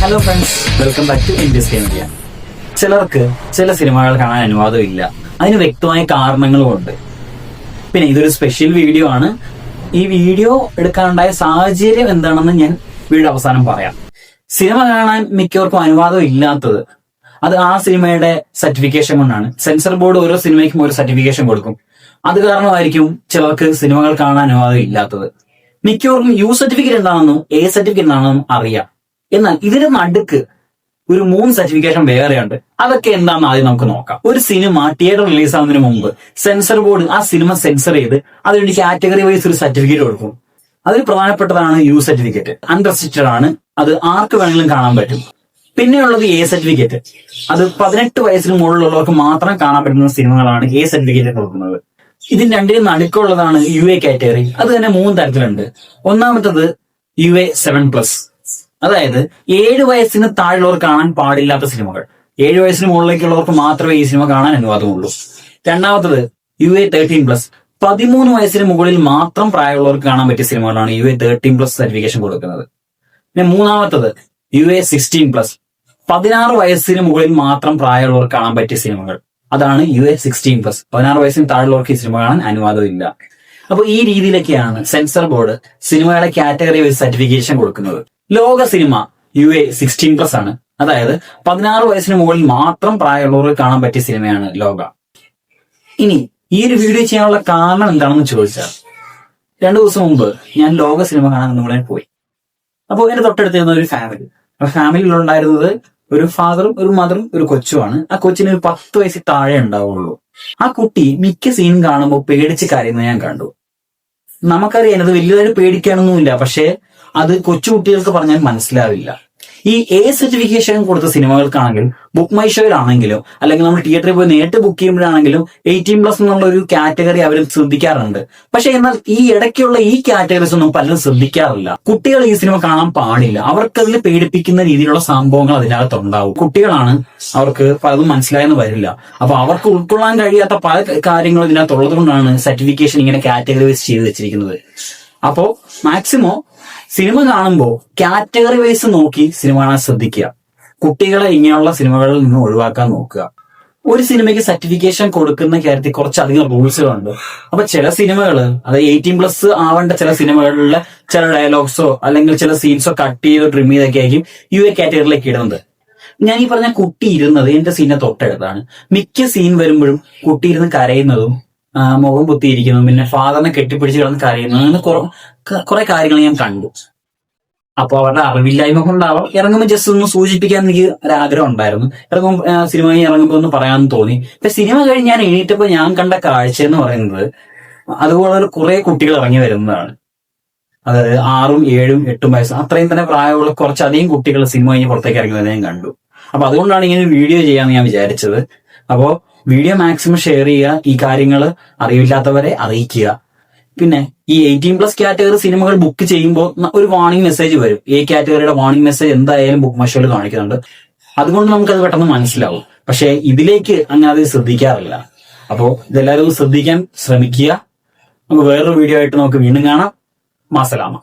Hello friends welcome back to India's media ചിലർക്ക് ചില സിനിമകൾ കാണാൻ അനുവാദം ഇല്ല അതിന് വ്യക്തമായ കാരണങ്ങളുമുണ്ട്. പിന്നെ ഇതൊരു സ്പെഷ്യൽ വീഡിയോ ആണ്. ഈ വീഡിയോ എടുക്കാനുണ്ടായ സാഹചര്യം എന്താണെന്ന് ഞാൻ വീഡിയോ അവസാനം പറയാം. സിനിമ കാണാൻ മിക്കവർക്കും അനുവാദം ഇല്ലാത്തത് അത് ആ സിനിമയുടെ സർട്ടിഫിക്കേഷൻ കൊണ്ടാണ്. സെൻസർ ബോർഡ് ഓരോ സിനിമയ്ക്കും ഒരു സർട്ടിഫിക്കേഷൻ കൊടുക്കും. അത് കാരണമായിരിക്കും ചിലർക്ക് സിനിമകൾ കാണാൻ അനുവാദം ഇല്ലാത്തത്. മിക്കവർക്കും യു സർട്ടിഫിക്കറ്റ് എന്താണെന്നും എ സർട്ടിഫിക്കറ്റ് എന്താണെന്നും അറിയാം. എന്നാൽ ഇതിന് നടുക്ക് ഒരു മൂന്ന് സർട്ടിഫിക്കേഷൻ വേറെയുണ്ട്. അതൊക്കെ എന്താണെന്ന് ആദ്യം നമുക്ക് നോക്കാം. ഒരു സിനിമ തിയേറ്റർ റിലീസ് ആവുന്നതിന് മുമ്പ് സെൻസർ ബോർഡ് ആ സിനിമ സെൻസർ ചെയ്ത് അതിനുവേണ്ടി കാറ്റഗറി വൈസ് ഒരു സർട്ടിഫിക്കറ്റ് കൊടുക്കും. അതിൽ പ്രധാനപ്പെട്ടതാണ് യു സർട്ടിഫിക്കറ്റ് അൺറെസ്ട്രിക്റ്റഡ് ആണ്. അത് ആർക്ക് വേണമെങ്കിലും കാണാൻ പറ്റും. പിന്നെയുള്ളത് എ സർട്ടിഫിക്കറ്റ് അത് പതിനെട്ട് വയസ്സിന് മുകളിലുള്ളവർക്ക് മാത്രം കാണാൻ പറ്റുന്ന സിനിമകളാണ് എ സർട്ടിഫിക്കറ്റ് കൊടുക്കുന്നത്. ഇതിന് രണ്ടിനും നടുക്കുള്ളതാണ് യു എ കാറ്റഗറി അത് തന്നെ മൂന്ന് തരത്തിലുണ്ട്. ഒന്നാമത്തത് യു എ സെവൻ പ്ലസ് അതായത് ഏഴ് വയസ്സിന് താഴെയുള്ളവർ കാണാൻ പാടില്ലാത്ത സിനിമകൾ. ഏഴ് വയസ്സിന് മുകളിലേക്കുള്ളവർക്ക് മാത്രമേ ഈ സിനിമ കാണാൻ അനുവാദമുള്ളൂ. രണ്ടാമത്തത് യു എ തേർട്ടീൻ പ്ലസ് പതിമൂന്ന് വയസ്സിന് മുകളിൽ മാത്രം പ്രായമുള്ളവർക്ക് കാണാൻ പറ്റിയ സിനിമകളാണ് U A thirteen plus certification കൊടുക്കുന്നത്. പിന്നെ മൂന്നാമത്തത് യു എ സിക്സ്റ്റീൻ പ്ലസ് പതിനാറ് വയസ്സിന് മുകളിൽ മാത്രം പ്രായമുള്ളവർക്ക് കാണാൻ പറ്റിയ സിനിമകൾ. അതാണ് യു എ സിക്സ്റ്റീൻ പ്ലസ് പതിനാറ് വയസ്സിന് താഴെയുള്ളവർക്ക് ഈ സിനിമ കാണാൻ അനുവാദമില്ല. അപ്പൊ ഈ രീതിയിലൊക്കെയാണ് സെൻസർ ബോർഡ് സിനിമയുടെ കാറ്റഗറി വൈസ് സർട്ടിഫിക്കേഷൻ കൊടുക്കുന്നത്. ലോക cinema U A sixteen plus ആണ്. അതായത് പതിനാറ് വയസ്സിന് മുകളിൽ മാത്രം പ്രായമുള്ളവർക്ക് കാണാൻ പറ്റിയ സിനിമയാണ് ലോക. ഇനി ഈ ഒരു വീഡിയോ ചെയ്യാനുള്ള കാരണം എന്താണെന്ന് ചോദിച്ചാൽ രണ്ടു ദിവസം മുമ്പ് ഞാൻ ലോക സിനിമ കാണാൻ നമ്മളെ പോയി. അപ്പോൾ എന്റെ തൊട്ടടുത്തിരുന്ന ഒരു ഫാമിലി ഫാമിലിയിൽ ഉണ്ടായിരുന്നത് ഒരു ഫാദറും ഒരു മദറും ഒരു കൊച്ചുമാണ്. ആ കൊച്ചിന് ഒരു പത്ത് വയസ്സിൽ താഴെ ഉണ്ടാവുള്ളൂ. ആ കുട്ടി മിക്ക സീൻ കാണുമ്പോൾ പേടിച്ച് കരയുന്നത് ഞാൻ കണ്ടു. നമുക്കറിയാം അത് വലിയതായിട്ട് പേടിക്കാനൊന്നുമില്ല. പക്ഷേ അത് കൊച്ചു കുട്ടികൾക്ക് പറഞ്ഞാൽ മനസ്സിലാവില്ല. ഈ എ സർട്ടിഫിക്കേഷൻ കൊടുത്ത സിനിമകൾക്കാണെങ്കിൽ ബുക്ക് മൈ ഷോയിലാണെങ്കിലും അല്ലെങ്കിൽ നമ്മൾ തിയേറ്ററിൽ പോയി നേരിട്ട് ബുക്ക് ചെയ്യുമ്പോഴാണെങ്കിലും എയ്റ്റീൻ പ്ലസ് എന്നുള്ള ഒരു കാറ്റഗറി അവരും ശ്രദ്ധിക്കാറുണ്ട്. പക്ഷെ എന്നാൽ ഈ ഇടയ്ക്കുള്ള ഈ കാറ്റഗറീസ് ഒന്നും പലരും ശ്രദ്ധിക്കാറില്ല. കുട്ടികൾ ഈ സിനിമ കാണാൻ പാടില്ല. അവർക്ക് അവർക്കതിൽ പേടിപ്പിക്കുന്ന രീതിയിലുള്ള സംഭവങ്ങൾ അതിനകത്ത് ഉണ്ടാവും കുട്ടികളാണ് അവർക്ക് പലതും മനസ്സിലായെന്ന് വരില്ല. അപ്പൊ അവർക്ക് ഉൾക്കൊള്ളാൻ കഴിയാത്ത പല കാര്യങ്ങളും ഇതിനകത്ത് ഉള്ളതുകൊണ്ടാണ് സർട്ടിഫിക്കേഷൻ ഇങ്ങനെ കാറ്റഗറൈസ് ചെയ്ത് വെച്ചിരിക്കുന്നത്. അപ്പോ മാക്സിമോ സിനിമ കാണുമ്പോൾ കാറ്റഗറി വൈസ് നോക്കി സിനിമ കാണാൻ ശ്രദ്ധിക്കുക. കുട്ടികളെ ഇങ്ങനെയുള്ള സിനിമകളിൽ നിന്ന് ഒഴിവാക്കാൻ നോക്കുക. ഒരു സിനിമയ്ക്ക് സർട്ടിഫിക്കേഷൻ കൊടുക്കുന്ന കാര്യത്തിൽ കുറച്ചധികം റൂൾസുകളുണ്ട്. അപ്പൊ ചില സിനിമകൾ അതായത് എയ്റ്റീൻ പ്ലസ് ആവേണ്ട ചില സിനിമകളിലെ ചില ഡയലോഗ്സോ അല്ലെങ്കിൽ ചില സീൻസോ കട്ട് ചെയ്ത് ട്രിം ചെയ്തൊക്കെ ആയിരിക്കും യു എ കാറ്റഗറിയിലേക്ക് ഇടുന്നത്. ഞാൻ ഈ പറഞ്ഞ കുട്ടി ഇരുന്നത് എന്റെ സീനെ തൊട്ടടുത്താണ്. മിക്ക സീൻ വരുമ്പോഴും കുട്ടി ഇരുന്ന് കരയുന്നതും മുഖം പൊത്തിയിരിക്കുന്നതും പിന്നെ ഫാദറിനെ കെട്ടിപ്പിടിച്ച് കിടന്ന് കരയുന്നതും അങ്ങനെ കുറെ കാര്യങ്ങൾ ഞാൻ കണ്ടു. അപ്പൊ അവരുടെ അറിവില്ലായ്മ കൊണ്ടാവാം. ഇറങ്ങുമ്പോൾ ജസ്റ്റ് ഒന്ന് സൂചിപ്പിക്കാൻ എനിക്ക് ഒരു ആഗ്രഹം ഉണ്ടായിരുന്നു. ഇറങ്ങും സിനിമ ഇറങ്ങുമ്പോൾ ഒന്ന് പറയാമെന്ന് തോന്നി. ഇപ്പൊ സിനിമ കഴിഞ്ഞ് ഞാൻ എണീറ്റപ്പോൾ ഞാൻ കണ്ട കാഴ്ച എന്ന് പറയുന്നത് അതുപോലെ കുറെ കുട്ടികൾ ഇറങ്ങി വരുന്നതാണ്. അതായത് ആറും ഏഴും എട്ടും വയസ്സ് അത്രയും തന്നെ പ്രായമുള്ള കുറച്ചധികം കുട്ടികൾ സിനിമ കഴിഞ്ഞ് പുറത്തേക്ക് ഇറങ്ങി വരുന്നത് ഞാൻ കണ്ടു. അപ്പൊ അതുകൊണ്ടാണ് ഇങ്ങനെ വീഡിയോ ചെയ്യാന്ന് ഞാൻ വിചാരിച്ചത്. അപ്പോ വീഡിയോ മാക്സിമം ഷെയർ ചെയ്യുക ഈ കാര്യങ്ങൾ അറിവില്ലാത്തവരെ അറിയിക്കുക. പിന്നെ ഈ എയ്റ്റീൻ പ്ലസ് കാറ്റഗറി സിനിമകൾ ബുക്ക് ചെയ്യുമ്പോൾ ഒരു വാർണിംഗ് മെസ്സേജ് വരും. ഈ കാറ്റഗറിയുടെ വാർണിംഗ് മെസ്സേജ് എന്തായാലും ബുക്ക് മഷോയിൽ കാണിക്കുന്നുണ്ട്. അതുകൊണ്ട് നമുക്കത് പെട്ടെന്ന് മനസ്സിലാവും. പക്ഷേ ഇതിലേക്ക് അങ്ങനെ അത് ശ്രദ്ധിക്കാറില്ല. അപ്പോൾ ഇതെല്ലാവരും ശ്രദ്ധിക്കാൻ ശ്രമിക്കുക. നമുക്ക് വേറൊരു വീഡിയോ ആയിട്ട് നമുക്ക് വീണ്ടും കാണാം. മാസലാമ.